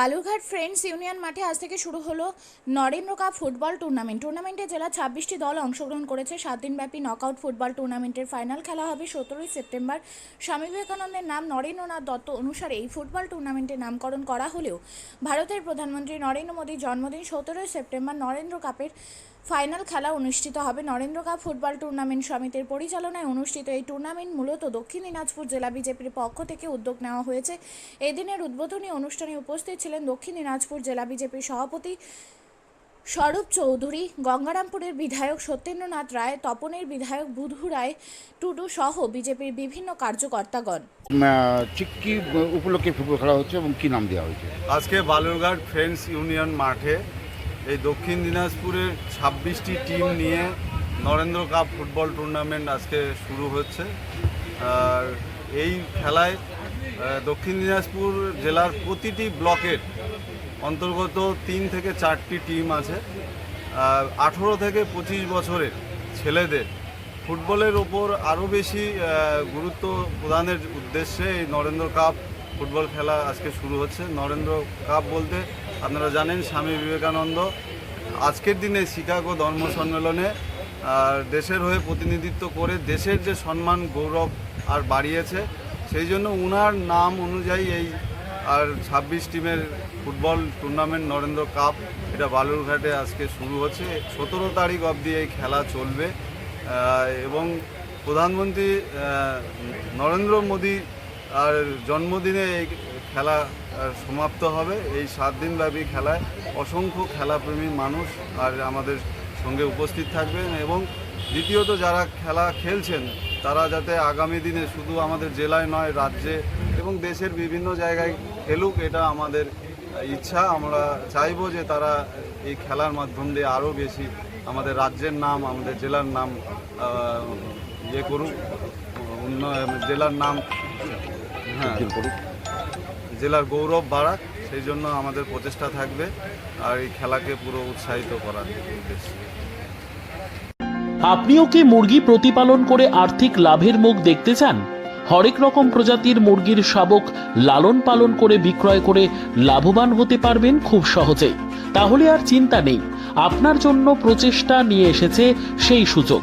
Balurghat friends union মাঠে আজ থেকে শুরু হলো নরেন্দ্র কাপ ফুটবল টুর্নামেন্ট। টুর্নামেন্টে জেলা ছাব্বিশটি দল অংশগ্রহণ করেছে। সাত দিনব্যাপী নকআউট ফুটবল টুর্নামেন্টের ফাইনাল খেলা হবে সতেরোই সেপ্টেম্বর। স্বামী বিবেকানন্দের নাম নরেন্দ্রনাথ দত্ত অনুসারে এই ফুটবল টুর্নামেন্টের নামকরণ করা হলেও ভারতের প্রধানমন্ত্রী নরেন্দ্র মোদীর জন্মদিন সতেরোই সেপ্টেম্বর নরেন্দ্র কাপের ফাইনাল খেলা অনুষ্ঠিত হবে নরেন্দ্র কাপ ফুটবল টুর্নামেন্ট সমিতির পরিচালনায় অনুষ্ঠিত এই টুর্নামেন্ট মূলত দক্ষিণ দিনাজপুর জেলা বিজেপির পক্ষ থেকে উদ্যোগ নেওয়া হয়েছে। এদিনের উদ্বোধনী অনুষ্ঠানে উপস্থিত ছিলেন দক্ষিণ দিনাজপুর জেলা বিজেপির সভাপতি স্বরূপ চৌধুরী গঙ্গারামপুরের বিধায়ক সত্যেন্দ্রনাথ রায় তপনের বিধায়ক বুধু রায় টুডু সহ বিজেপির বিভিন্ন কার্যকর্তাগণ। কি উপলক্ষে ফুটবল খেলা হচ্ছে এবং কি নাম দেওয়া হয়েছে? আজকে বালুরঘাট ফ্রেন্ডস ইউনিয়ন মাঠে এই দক্ষিণ দিনাজপুরের ছাব্বিশটি টিম নিয়ে নরেন্দ্র কাপ ফুটবল টুর্নামেন্ট আজকে শুরু হচ্ছে। আর এই খেলায় দক্ষিণ দিনাজপুর জেলার প্রতিটি ব্লকের অন্তর্গত তিন থেকে চারটি টিম আছে। আঠেরো থেকে পঁচিশ বছরের ছেলেদের ফুটবলের ওপর আরও বেশি গুরুত্ব প্রদানের উদ্দেশ্যে এই নরেন্দ্র কাপ ফুটবল খেলা আজকে শুরু হচ্ছে। নরেন্দ্র কাপ বলতে আপনারা জানেন, স্বামী বিবেকানন্দ। আজকের দিনে শিকাগো ধর্ম সম্মেলনে দেশের হয়ে প্রতিনিধিত্ব করে দেশের যে সম্মান, গৌরব আর বাড়িয়েছে, সেই জন্য উনার নাম অনুযায়ী এই, আর ছাব্বিশ টিমের ফুটবল টুর্নামেন্ট নরেন্দ্র কাপ, এটা বালুরঘাটে আজকে শুরু হচ্ছে। সতেরো তারিখ অবধি এই খেলা চলবে। এবং প্রধানমন্ত্রী নরেন্দ্র মোদী আর জন্মদিনে এই খেলা সমাপ্ত হবে। এই সাত দিনব্যাপী খেলায় অসংখ্য খেলাপ্রেমী মানুষ আর আমাদের সঙ্গে উপস্থিত থাকবেন এবং দ্বিতীয়ত যারা খেলা খেলছেন, তারা যাতে আগামী দিনে শুধু আমাদের জেলায় নয়, রাজ্যে এবং দেশের বিভিন্ন জায়গায় খেলুক, এটা আমাদের ইচ্ছা। আমরা চাইব যে তারা এই খেলার মাধ্যম দিয়ে আরও বেশি আমাদের রাজ্যের নাম, আমাদের জেলার নাম ইয়ে করুক জেলার নাম হ্যাঁ। জেলার গৌরব বাড়াক সেই জন্য আমাদের প্রচেষ্টা থাকবে আর এই খেলাকে পুরো উৎসাহিত করার উদ্দেশ্যে। আপনিও কি মুরগি প্রতিপালন করে আর্থিক লাভের মুখ দেখতে চান? হরেক রকম প্রজাতির মুরগির শাবক লালন পালন করে বিক্রয় করে লাভবান হতে পারবেন খুব সহজেই। তাহলে আর চিন্তা নেই আপনার জন্য প্রচেষ্টা নিয়ে এসেছে সেই সুযোগ।